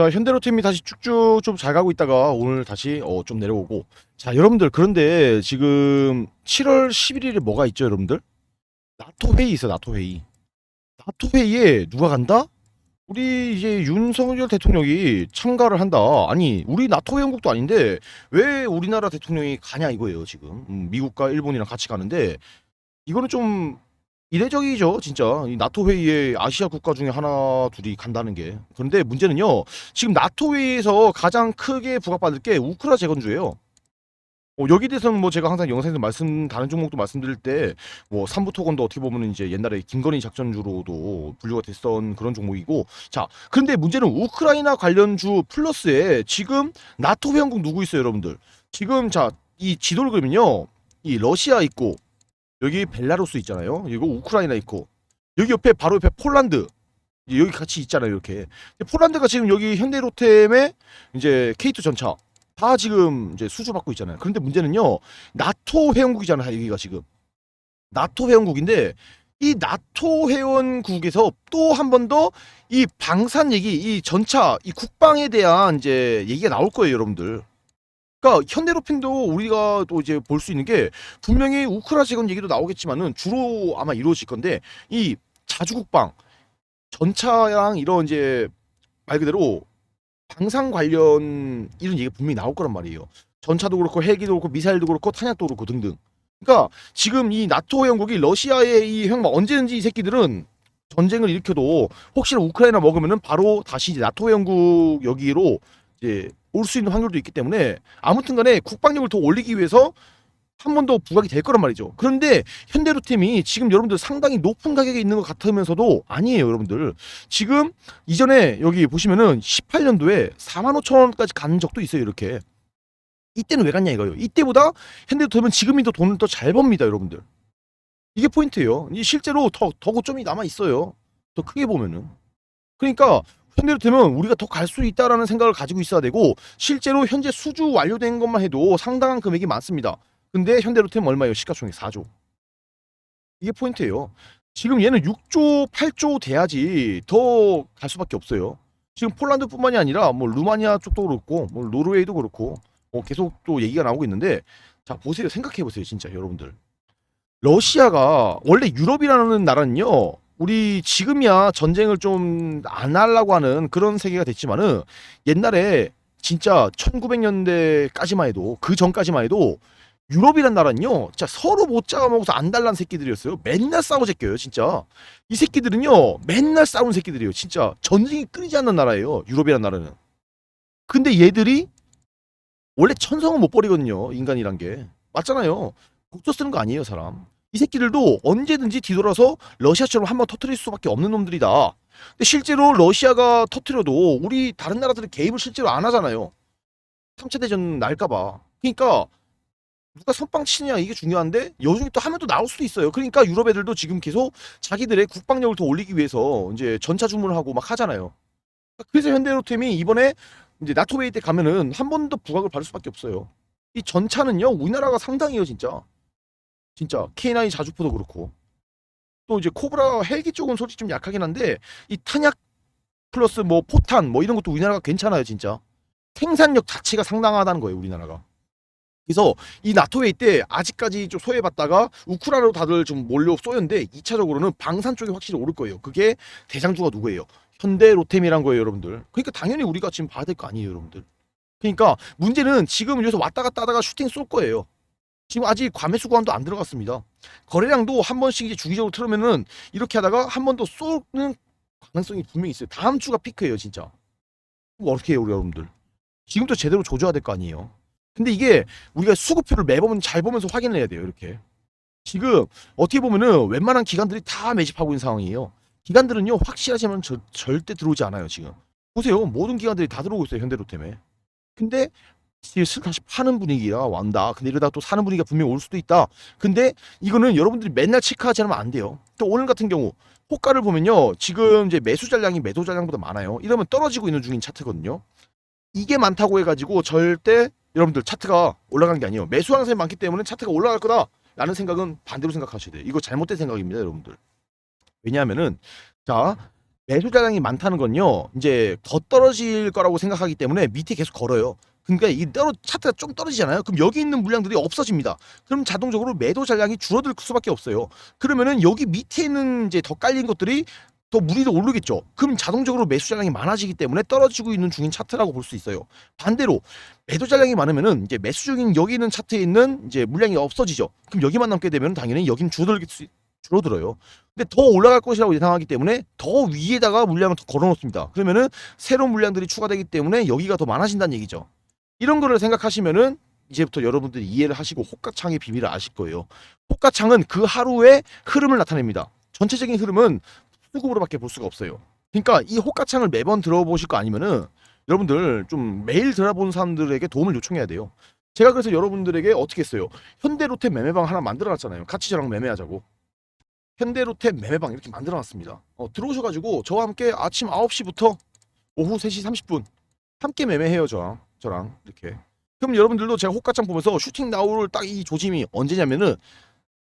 자, 현대로템이 다시 쭉쭉 좀 잘 가고 있다가 오늘 다시 어, 좀 내려오고. 자, 여러분들 그런데 지금 7월 11일에 뭐가 있죠, 여러분들? 나토 회의 있어, 나토 회의. 나토 회의에 누가 간다? 우리 이제 윤석열 대통령이 참가를 한다. 아니, 우리 나토 회원국도 아닌데 왜 우리나라 대통령이 가냐 이거예요, 지금. 음, 미국과 일본이랑 같이 가는데 이거는 좀 이례적이죠, 진짜. 이 나토 회의에 아시아 국가 중에 하나 둘이 간다는 게. 그런데 문제는요. 지금 나토 회의에서 가장 크게 부각받을 게 우크라 재건주예요. 어, 여기 대해서는 뭐 제가 항상 영상에서 말씀 다른 종목도 말씀드릴 때뭐 삼부 토건도 어떻게 보면 이제 옛날에 김건희 작전주로도 분류가 됐던 그런 종목이고 자 근데 문제는 우크라이나 관련주 플러스에 지금 나토 회원국 누구 있어요 여러분들 지금 자 이 지도를 그리면요 이 러시아 있고 여기 벨라루스 있잖아요 이거 우크라이나 있고 여기 옆에 바로 옆에 폴란드 여기 같이 있잖아요 이렇게 폴란드가 지금 여기 현대로템의 이제 K2 전차 다 지금 이제 수주받고 있잖아요. 그런데 문제는요, 나토 회원국이잖아요, 여기가 지금. 나토 회원국인데, 이 나토 회원국에서 또 한 번 더 이 방산 얘기, 이 전차, 이 국방에 대한 이제 얘기가 나올 거예요, 여러분들. 그러니까 현대로핀도 우리가 또 이제 볼 수 있는 게 분명히 우크라 재건 얘기도 나오겠지만은 주로 아마 이루어질 건데 이 자주국방 전차랑 이런 이제 말 그대로 방산 관련 이런 얘기 분명히 나올 거란 말이에요. 전차도 그렇고 헬기도 그렇고 미사일도 그렇고 탄약도 그렇고 등등. 그러니까 지금 이 나토 회원국이 러시아의 이형 언제든지 이 새끼들은 전쟁을 일으켜도 혹시나 우크라이나 먹으면은 바로 다시 이제 나토 회원국 여기로 이제 올 수 있는 확률도 있기 때문에 아무튼간에 국방력을 더 올리기 위해서 한 번 더 부각이 될 거란 말이죠. 그런데 현대로템이 지금 여러분들 상당히 높은 가격에 있는 것 같으면서도 아니에요, 여러분들. 지금 이전에 여기 보시면은 18년도에 4만 5천 원까지 간 적도 있어요, 이렇게. 이때는 왜 갔냐 이거예요. 이때보다 현대로템은 지금이 더 돈을 더 잘 법니다, 여러분들. 이게 포인트예요. 이 실제로 더, 더 고점이 남아 있어요. 더 크게 보면은. 그러니까 현대로템은 우리가 더 갈 수 있다라는 생각을 가지고 있어야 되고 실제로 현재 수주 완료된 것만 해도 상당한 금액이 많습니다. 근데 현대로템 얼마예요? 시가총액 4조. 이게 포인트예요. 지금 얘는 6조, 8조 돼야지 더 갈 수밖에 없어요. 지금 폴란드뿐만이 아니라 뭐 루마니아 쪽도 그렇고 뭐 노르웨이도 그렇고 뭐 계속 또 얘기가 나오고 있는데 자 보세요. 생각해 보세요. 진짜 여러분들. 러시아가 원래 유럽이라는 나라는요. 우리 지금이야 전쟁을 좀 안 하려고 하는 그런 세계가 됐지만은 옛날에 진짜 1900년대까지만 해도 그 전까지만 해도 유럽이란 나라는요, 진짜 서로 못 잡아먹어서 안달난 새끼들이었어요. 맨날 싸워 제껴요, 진짜. 이 새끼들은요, 맨날 싸우는 새끼들이에요. 진짜 전쟁이 끊이지 않는 나라예요, 유럽이란 나라는. 근데 얘들이 원래 천성은 못 버리거든요, 인간이란 게. 맞잖아요. 국조 쓰는 거 아니에요, 사람. 이 새끼들도 언제든지 뒤돌아서 러시아처럼 한번 터트릴 수밖에 없는 놈들이다. 근데 실제로 러시아가 터트려도 우리 다른 나라들은 개입을 실제로 안 하잖아요. 3차 대전 날까봐. 그러니까 누가 선빵 치느냐 이게 중요한데 여중에 또 하면 또 나올 수도 있어요. 그러니까 유럽 애들도 지금 계속 자기들의 국방력을 더 올리기 위해서 이제 전차 주문을 하고 막 하잖아요. 그래서 현대로템이 이번에 이제 나토 회의 때 가면은 한 번 더 부각을 받을 수밖에 없어요. 이 전차는요 우리나라가 상당해요 진짜. 진짜 K9 자주포도 그렇고 또 이제 코브라 헬기 쪽은 솔직히 좀 약하긴 한데 이 탄약 플러스 뭐 포탄 뭐 이런 것도 우리나라가 괜찮아요 진짜. 생산력 자체가 상당하다는 거예요 우리나라가. 그래서 이 나토 회의 때 아직까지 좀 소외받다가 우크라이나로 다들 좀 몰려 쏘였는데 2차적으로는 방산 쪽이 확실히 오를 거예요. 그게 대장주가 누구예요? 현대 로템이란 거예요, 여러분들. 그러니까 당연히 우리가 지금 봐야 될 거 아니에요, 여러분들. 그러니까 문제는 지금 여기서 왔다 갔다 하다가 슈팅 쏠 거예요. 지금 아직 과매수 구간도 안 들어갔습니다. 거래량도 한 번씩 이제 주기적으로 틀으면은 이렇게 하다가 한 번 더 쏘는 가능성이 분명히 있어요. 다음 주가 피크예요, 진짜. 그럼 어떻게 해요, 우리 여러분들? 지금도 제대로 조져야 될 거 아니에요. 근데 이게 우리가 수급표를 매번 잘 보면서 확인을 해야 돼요. 이렇게. 지금 어떻게 보면은 웬만한 기관들이 다 매집하고 있는 상황이에요. 기관들은요 확실하지만 저- 절대 들어오지 않아요. 지금 보세요. 모든 기관들이 다 들어오고 있어요. 현대로템에. 근데 슬슬 다시 파는 분위기가 완다. 근데 이러다 또 사는 분위기가 분명히 올 수도 있다. 근데 이거는 여러분들이 맨날 체크하지 않으면 안 돼요. 또 오늘 같은 경우 호가를 보면요. 지금 이제 매수 잔량이 매도 잔량보다 많아요. 이러면 떨어지고 있는 중인 차트거든요. 이게 많다고 해가지고 절대 여러분들 차트가 올라가는 게 아니에요. 매수하는 사람이 많기 때문에 차트가 올라갈 거다. 라는 생각은 반대로 생각하셔야 돼요. 이거 잘못된 생각입니다, 여러분들. 왜냐하면은 자 매수 잔량이 많다는 건요. 이제 더 떨어질 거라고 생각하기 때문에 밑에 계속 걸어요. 그러니까 이 떨어 차트가 좀 떨어지잖아요. 그럼 여기 있는 물량들이 없어집니다. 그럼 자동적으로 매도 잔량이 줄어들 수밖에 없어요. 그러면은 여기 밑에 있는 이제 더 깔린 것들이 더 무리를 오르겠죠. 그럼 자동적으로 매수 잔량이 많아지기 때문에 떨어지고 있는 중인 차트라고 볼 수 있어요. 반대로 매도 잔량이 많으면은 이제 매수 중인 여기 있는 차트에 있는 이제 물량이 없어지죠. 그럼 여기만 남게 되면 당연히 여긴 줄어들 수 줄어들어요. 근데 더 올라갈 것이라고 예상하기 때문에 더 위에다가 물량을 더 걸어놓습니다. 그러면은 새로운 물량들이 추가되기 때문에 여기가 더 많아진다는 얘기죠. 이런 거를 생각하시면은 이제부터 여러분들이 이해를 하시고 호가창의 비밀을 아실 거예요. 호가창은 그 하루의 흐름을 나타냅니다. 전체적인 흐름은 수급으로밖에 볼 수가 없어요. 그러니까 이 호가창을 매번 들어보실 거 아니면은 여러분들 좀 매일 들어보는 사람들에게 도움을 요청해야 돼요. 제가 그래서 여러분들에게 어떻게 했어요? 현대로템 매매방 하나 만들어놨잖아요. 같이 저랑 매매하자고. 현대로템 매매방 이렇게 만들어놨습니다. 어, 들어오셔가지고 저와 함께 아침 9시부터 오후 3시 30분 함께 매매해요 저랑 저랑 이렇게. 그럼 여러분들도 제가 호가창 보면서 슈팅 나올 딱 이 조짐이 언제냐면은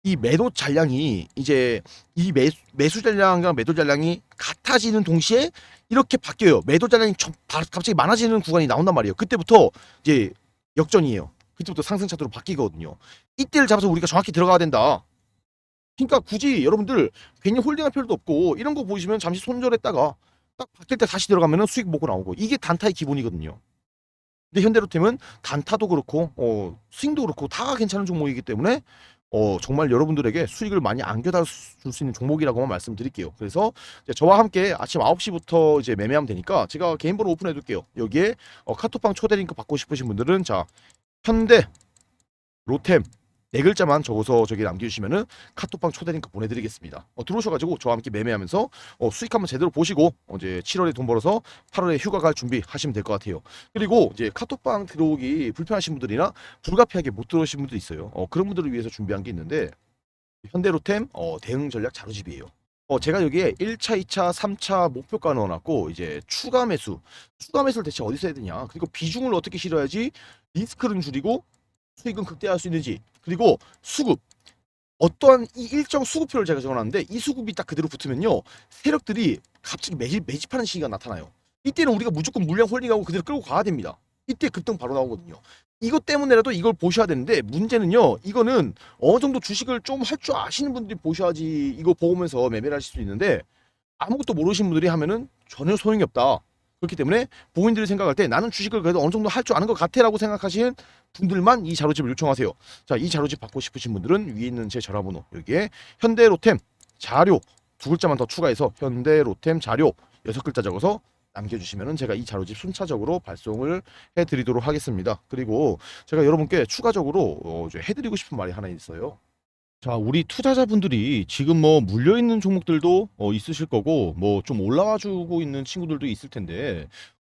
이 매도 잔량이 이제 이 매수, 매수 잔량과 매도 잔량이 같아지는 동시에 이렇게 바뀌어요. 매도 잔량이 좀 바- 갑자기 많아지는 구간이 나온단 말이에요. 그때부터 이제 역전이에요. 그때부터 상승 차트로 바뀌거든요. 이때를 잡아서 우리가 정확히 들어가야 된다. 그러니까 굳이 여러분들 괜히 홀딩할 필요도 없고 이런 거 보시면 잠시 손절했다가 딱 바뀔 때 다시 들어가면 수익 보고 나오고 이게 단타의 기본이거든요. 근데 현대로템은 단타도 그렇고 어, 스윙도 그렇고 다 괜찮은 종목이기 때문에 어, 정말 여러분들에게 수익을 많이 안겨다 줄 수 있는 종목이라고만 말씀드릴게요. 그래서 저와 함께 아침 9시부터 이제 매매하면 되니까 제가 개인 번호 오픈해 둘게요. 여기에 어, 카톡방 초대 링크 받고 싶으신 분들은 자 현대 로템 네 글자만 적어서 저기 남겨주시면은 카톡방 초대 링크 보내드리겠습니다. 어, 들어오셔가지고 저와 함께 매매하면서 어, 수익 한번 제대로 보시고 어, 이제 7월에 돈 벌어서 8월에 휴가 갈 준비 하시면 될 것 같아요. 그리고 이제 카톡방 들어오기 불편하신 분들이나 불가피하게 못 들어오신 분도 있어요. 어, 그런 분들을 위해서 준비한 게 있는데 현대로템 어, 대응 전략 자료집이에요. 어, 제가 여기에 1차, 2차, 3차 목표가 넣어놨고 이제 추가 매수, 추가 매수를 대체 어디서 해야 되냐? 그리고 비중을 어떻게 실어야지 리스크를 줄이고 수익은 극대화할 수 있는지 그리고 수급. 어떠한 이 일정 수급표를 제가 적어놨는데 이 수급이 딱 그대로 붙으면요 세력들이 갑자기 매집, 매집하는 시기가 나타나요. 이때는 우리가 무조건 물량 홀딩하고 그대로 끌고 가야 됩니다. 이때 급등 바로 나오거든요. 이것 때문에라도 이걸 보셔야 되는데 문제는요 이거는 어느 정도 주식을 좀 할 줄 아시는 분들이 보셔야지 이거 보면서 매매를 하실 수 있는데 아무것도 모르시는 분들이 하면은 전혀 소용이 없다. 그렇기 때문에 본인들이 생각할 때 나는 주식을 그래도 어느 정도 할 줄 아는 것 같아라고 생각하시는 분들만 이 자료집을 요청하세요. 자, 이 자료집 받고 싶으신 분들은 위에 있는 제 전화번호 여기에 현대로템 자료 두 글자만 더 추가해서 현대로템 자료 여섯 글자 적어서 남겨주시면은 제가 이 자료집 순차적으로 발송을 해드리도록 하겠습니다. 그리고 제가 여러분께 추가적으로 어, 해드리고 싶은 말이 하나 있어요. 자, 우리 투자자분들이 지금 뭐 물려 있는 종목들도 어, 있으실 거고 뭐 좀 올라와 주고 있는 친구들도 있을 텐데